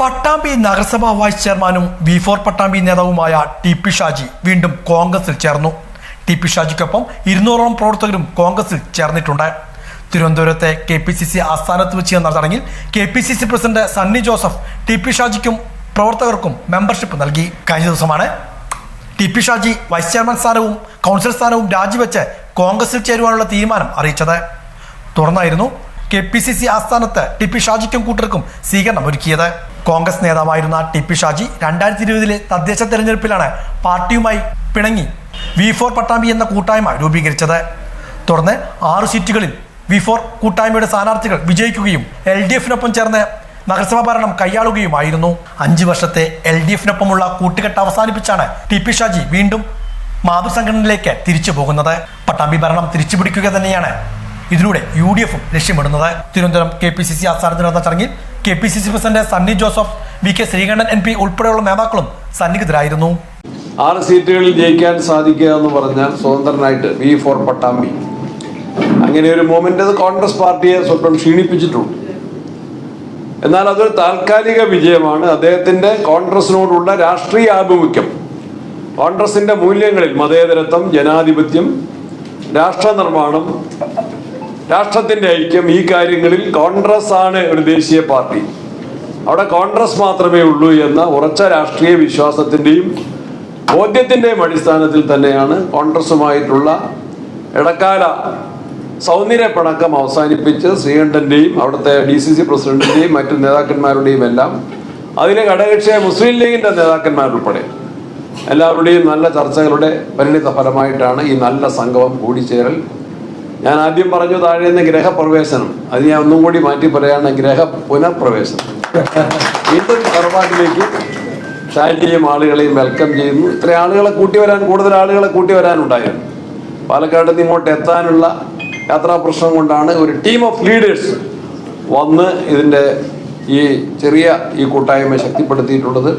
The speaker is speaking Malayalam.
പട്ടാമ്പി നഗരസഭാ വൈസ് ചെയർമാനും വി ഫോർ പട്ടാമ്പി നേതാവുമായ ടി പി ഷാജി വീണ്ടും കോൺഗ്രസിൽ ചേർന്നു. ടി പി ഷാജിക്കൊപ്പം ഇരുന്നൂറോളം പ്രവർത്തകരും കോൺഗ്രസിൽ ചേർന്നിട്ടുണ്ട്. തിരുവനന്തപുരത്തെ കെ പി സി സി ആസ്ഥാനത്ത് വെച്ച് നടന്ന ചടങ്ങിൽ K P C C president Sunny Joseph T P ഷാജിക്കും പ്രവർത്തകർക്കും മെമ്പർഷിപ്പ് നൽകി. കഴിഞ്ഞ ദിവസമാണ് T P Shaji vice chairman സ്ഥാനവും കൗൺസിൽ സ്ഥാനവും രാജിവെച്ച് കോൺഗ്രസിൽ ചേരുവാനുള്ള തീരുമാനം അറിയിച്ചത്. തുടർന്നായിരുന്നു കെ പി സി സി ആസ്ഥാനത്ത് ടി പി ഷാജിക്കും കൂട്ടർക്കും സ്വീകരണം ഒരുക്കിയത് കോൺഗ്രസ് നേതാവായിരുന്ന ടി പി ഷാജി രണ്ടായിരത്തി ഇരുപതിലെ തദ്ദേശ തെരഞ്ഞെടുപ്പിലാണ് പാർട്ടിയുമായി പിണങ്ങി വി ഫോർ പട്ടാമ്പി എന്ന കൂട്ടായ്മ രൂപീകരിച്ചത്. തുടർന്ന് ആറ് സീറ്റുകളിൽ വി ഫോർ കൂട്ടായ്മയുടെ സ്ഥാനാർത്ഥികൾ വിജയിക്കുകയും എൽ ഡി എഫിനൊപ്പം ചേർന്ന് നഗരസഭാ ഭരണം കൈയാളുകയുമായിരുന്നു. അഞ്ചു വർഷത്തെ എൽ ഡി എഫിനൊപ്പമുള്ള കൂട്ടുകെട്ട് അവസാനിപ്പിച്ചാണ് ടി പി ഷാജി വീണ്ടും മാതൃസംഘടനയിലേക്ക് തിരിച്ചു പോകുന്നത്. പട്ടാമ്പി ഭരണം തിരിച്ചു പിടിക്കുക തന്നെയാണ് ഇതിലൂടെ യു ഡി എഫും ലക്ഷ്യമിടുന്നത്. Thiruvananthapuram K P C C ആസ്ഥാനത്ത് നടന്ന ചടങ്ങിൽ K P C C president Sunny Joseph V K Sreekandan M P ഉൾപ്പെടെയുള്ള നേതാക്കളും സന്നിഹിതരായിരുന്നു. ആറ് സീറ്റുകളിൽ ജയിക്കാൻ സാധിക്കുക എന്ന് പറഞ്ഞാൽ സ്വതന്ത്രനായിട്ട് വി ഫോർ പട്ടാമ്പി. അങ്ങനെ ഒരു മൂവ്മെന്റ് അത് കോൺഗ്രസ് പാർട്ടിയെ സ്വപ്നം ക്ഷീണിപ്പിച്ചിട്ടുണ്ട്. എന്നാൽ അതൊരു താൽക്കാലിക വിജയമാണ്. അദ്ദേഹത്തിന്റെ കോൺഗ്രസിനോടുള്ള രാഷ്ട്രീയ ആഭിമുഖ്യം കോൺഗ്രസിന്റെ മൂല്യങ്ങളിൽ മതേതരത്വം ജനാധിപത്യം രാഷ്ട്ര നിർമ്മാണം രാഷ്ട്രത്തിന്റെ ഐക്യം ഈ കാര്യങ്ങളിൽ കോൺഗ്രസ് ആണ് ഒരു ദേശീയ പാർട്ടി. അവിടെ കോൺഗ്രസ് മാത്രമേ ഉള്ളൂ എന്ന ഉറച്ച രാഷ്ട്രീയ വിശ്വാസത്തിന്റെയും ബോധ്യത്തിന്റെയും അടിസ്ഥാനത്തിൽ തന്നെയാണ് കോൺഗ്രസുമായിട്ടുള്ള ഇടക്കാല സൗന്ദര്യ പിണക്കം അവസാനിപ്പിച്ച് ശ്രീകണ്ഠന്റെയും അവിടുത്തെ ഡി സി സി പ്രസിഡന്റിന്റെയും മറ്റു നേതാക്കന്മാരുടെയും എല്ലാം അതിലെ ഘടകക്ഷിയായ മുസ്ലിം ലീഗിന്റെ നേതാക്കന്മാരുൾപ്പെടെ എല്ലാവരുടെയും നല്ല ചർച്ചകളുടെ പരിണിത ഫലമായിട്ടാണ് ഈ നല്ല സംഗമം കൂടിച്ചേരൽ. ഞാൻ ആദ്യം പറഞ്ഞു താഴെ നിന്ന് ഗ്രഹപ്രവേശനം. അത് ഞാൻ ഒന്നും കൂടി മാറ്റി പറയാണ് ഗ്രഹ പുനഃപ്രവേശനം. വീണ്ടും തറവാട്ടിലേക്ക് ഷാജിയും ആളുകളെയും വെൽക്കം ചെയ്യുന്നു. ഇത്ര ആളുകളെ കൂട്ടി വരാൻ കൂടുതൽ ആളുകളെ കൂട്ടി വരാനുണ്ടായിരുന്നു. പാലക്കാട് നിന്ന് ഇങ്ങോട്ട് എത്താനുള്ള യാത്രാ പ്രശ്നം കൊണ്ടാണ് ഒരു ടീം ഓഫ് ലീഡേഴ്സ് വന്ന് ഇതിന്റെ ഈ ചെറിയ ഈ കൂട്ടായ്മ ശക്തിപ്പെടുത്തിയിട്ടുള്ളത്.